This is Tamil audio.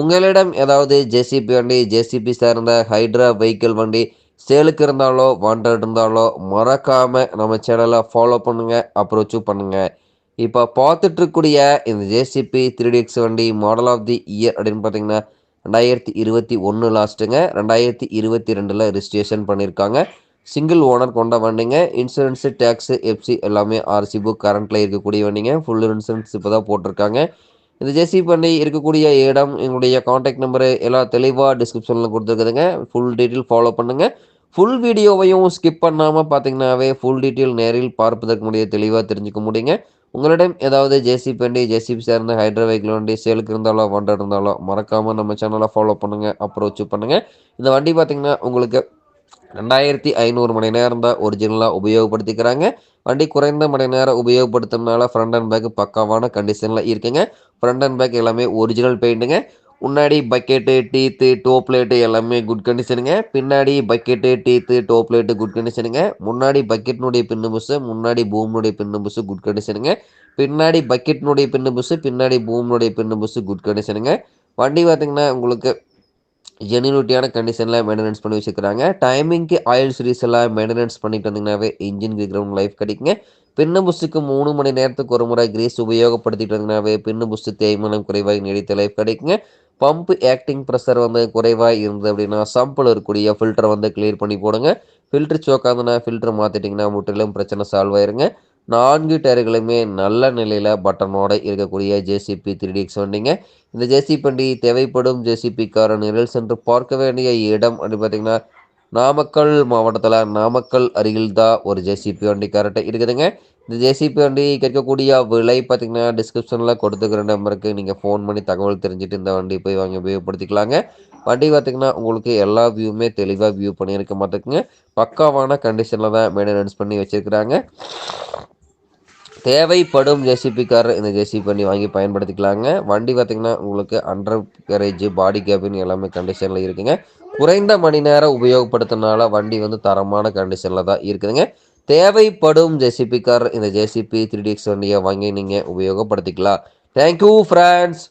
உங்களிடம் ஏதாவது ஜேசிபி வண்டி ஜேசிபி சார்ந்த ஹைட்ரா வெஹிக்கிள் வண்டி சேலுக்கு இருந்தாலோ வாண்டட் இருந்தாலோ மறக்காமல் நம்ம சேனலை ஃபாலோ பண்ணுங்கள் அப்ரோச்சும் பண்ணுங்கள் இப்போ பார்த்துட்ருக்கூடிய இந்த ஜேசிபி த்ரீ டிஎக்ஸ் வண்டி மாடல் ஆஃப் தி இயர் அப்படின்னு பார்த்தீங்கன்னா ரெண்டாயிரத்தி இருபத்தி ஒன்று லாஸ்ட்டுங்க ரெண்டாயிரத்தி இருபத்தி ரெண்டில் ரிஜிஸ்ட்ரேஷன் பண்ணியிருக்காங்க சிங்கிள் ஓனர் கொண்ட வண்டிங்க. இன்சூரன்ஸு டேக்ஸு எஃப்சி எல்லாமே ஆர்சி புக் கரண்ட்டில் இருக்கக்கூடிய வண்டிங்க. ஃபுல் இன்சூரன்ஸ் இப்போ தான் போட்டிருக்காங்க. இந்த ஜெசி பண்ணி இருக்கக்கூடிய இடம் எங்களுடைய காண்டாக்ட் நம்பரு எல்லாம் தெளிவாக டிஸ்கிரிப்ஷனில் கொடுத்துருக்குதுங்க. ஃபுல் டீட்டெயில் ஃபாலோ பண்ணுங்கள் ஃபுல் வீடியோவையும் ஸ்கிப் பண்ணாமல் பார்த்தீங்கன்னாவே ஃபுல் டீட்டெயில் நேரில் பார்ப்பதற்கு முடிய தெளிவாக தெரிஞ்சுக்க முடியுங்க. உங்களிடம் ஏதாவது ஜேசி வண்டி ஜேசிபி சேர்ந்த ஹைட்ரா வெஹிக்கிள் வண்டி சேலுக்கு இருந்தாலோ வண்டி இருந்தாலோ மறக்காமல் நம்ம சேனலை ஃபாலோ பண்ணுங்கள் அப்ரோச் பண்ணுங்கள் இந்த வண்டி பார்த்திங்கன்னா உங்களுக்கு ரெண்டாயிரத்தி ஐநூறு மணி நேரம் தான் ஒரிஜினலாக உபயோகப்படுத்திக்கிறாங்க. வண்டி குறைந்த மணி நேரம் உபயோகப்படுத்தினால ஃப்ரண்ட் அண்ட் பேக் பக்காவான கண்டிஷனில் இருக்குங்க. ஃப்ரண்ட் அண்ட் பேக் எல்லாமே ஒரிஜினல் பெயிண்ட்டுங்க முன்னாடி பக்கெட்டு டீத்து டோப்லேட்டு எல்லாமே குட் கண்டிஷனுங்க பின்னாடி bucket teeth top plate good கண்டிஷனுங்க முன்னாடி பக்கெட்னுடைய பின்னு புஸ்ஸு முன்னாடி பூமினுடைய பின்னு புஸ்ஸு குட் கண்டிஷனுங்க பின்னாடி பக்கெட்னுடைய பின்னு புஸ்ஸு பின்னாடி பூமினுடைய பின்னு புஸ்ஸு குட் கண்டிஷனுங்க வண்டி பார்த்திங்கன்னா உங்களுக்கு ஜெனியூனிட்டியான கண்டிஷனில் மெயின்டெனன்ஸ் பண்ணி வச்சுக்கிறாங்க டைமிங்க்கு ஆயில் சீரிஸ் எல்லாம் மெயின்டெனன்ஸ் பண்ணிட்டு வந்தீங்கன்னாவே இன்ஜின் கிரவுண்ட் லைஃப் கிடைக்குங்க. பின்ன புஸ்ஸுக்கு மூணு மணி நேரத்துக்கு ஒரு முறை கிரீஸ் உபயோகப்படுத்திட்டு வந்தீங்கன்னாவே பின்ன புஸ்ஸு தேய்மானம் குறைவாக நீடித்த லைஃப் கிடைக்குங்க. பம்ப் ஆக்டிங் ப்ரெஷர் வந்து குறைவாக இருந்தது அப்படின்னா சம்பில் இருக்கக்கூடிய ஃபில்டரை வந்து கிளியர் பண்ணி போடுங்க. ஃபில்டர் சோக்காதுன்னா ஃபில்டர் மாற்றிட்டிங்கன்னா முற்றிலும் பிரச்சனை சால்வ் ஆயிருங்க. நான்கு டயர்களுமே நல்ல நிலையில் பட்டனோட இருக்கக்கூடிய ஜேசிபி த்ரீ டிஎக்ஸ் வண்டிங்க இந்த ஜேசிபி வண்டி தேவைப்படும் ஜேசிபி கார நிரல் சென்று பார்க்க வேண்டிய இடம் அப்படின்னு பார்த்தீங்கன்னா நாமக்கல் மாவட்டத்தில் நாமக்கல் அருகில் தான் ஒரு ஜேசிபி வண்டி கரெக்டாக இருக்குதுங்க. இந்த ஜேசிபி வண்டி கேட்கக்கூடிய விலை பார்த்தீங்கன்னா டிஸ்கிரிப்ஷனில் கொடுத்துக்கிற நம்பருக்கு நீங்கள் ஃபோன் பண்ணி தகவல் தெரிஞ்சுட்டு இந்த வண்டி போய் வாங்கி உபயோகப்படுத்திக்கலாங்க. வண்டி பார்த்திங்கன்னா உங்களுக்கு எல்லா வியூவுமே தெளிவாக வியூ பண்ணியிருக்க மாட்டேங்குங்க பக்காவான கண்டிஷனில் தான் மெயின்டெனன்ஸ் பண்ணி வச்சுருக்கிறாங்க. தேவைப்படும் ஜேசிபிக்காரர் கார் இந்த ஜேசிபி பண்ணி வாங்கி பயன்படுத்திக்கலாங்க. வண்டி பார்த்திங்கன்னா உங்களுக்கு அண்டர் கேரேஜ் பாடி கேபின் எல்லாமே கண்டிஷனில் இருக்குங்க. குறைந்த மணி நேரம் உபயோகப்படுத்தினால வண்டி வந்து தரமான கண்டிஷனில் தான் இருக்குதுங்க. தேவைப்படும் ஜேசிபிக்காரர் கார் இந்த ஜேசிபி த்ரீ டிஎக்ஸ் வண்டியை வாங்கி நீங்கள் உபயோகப்படுத்திக்கலாம். Thank you friends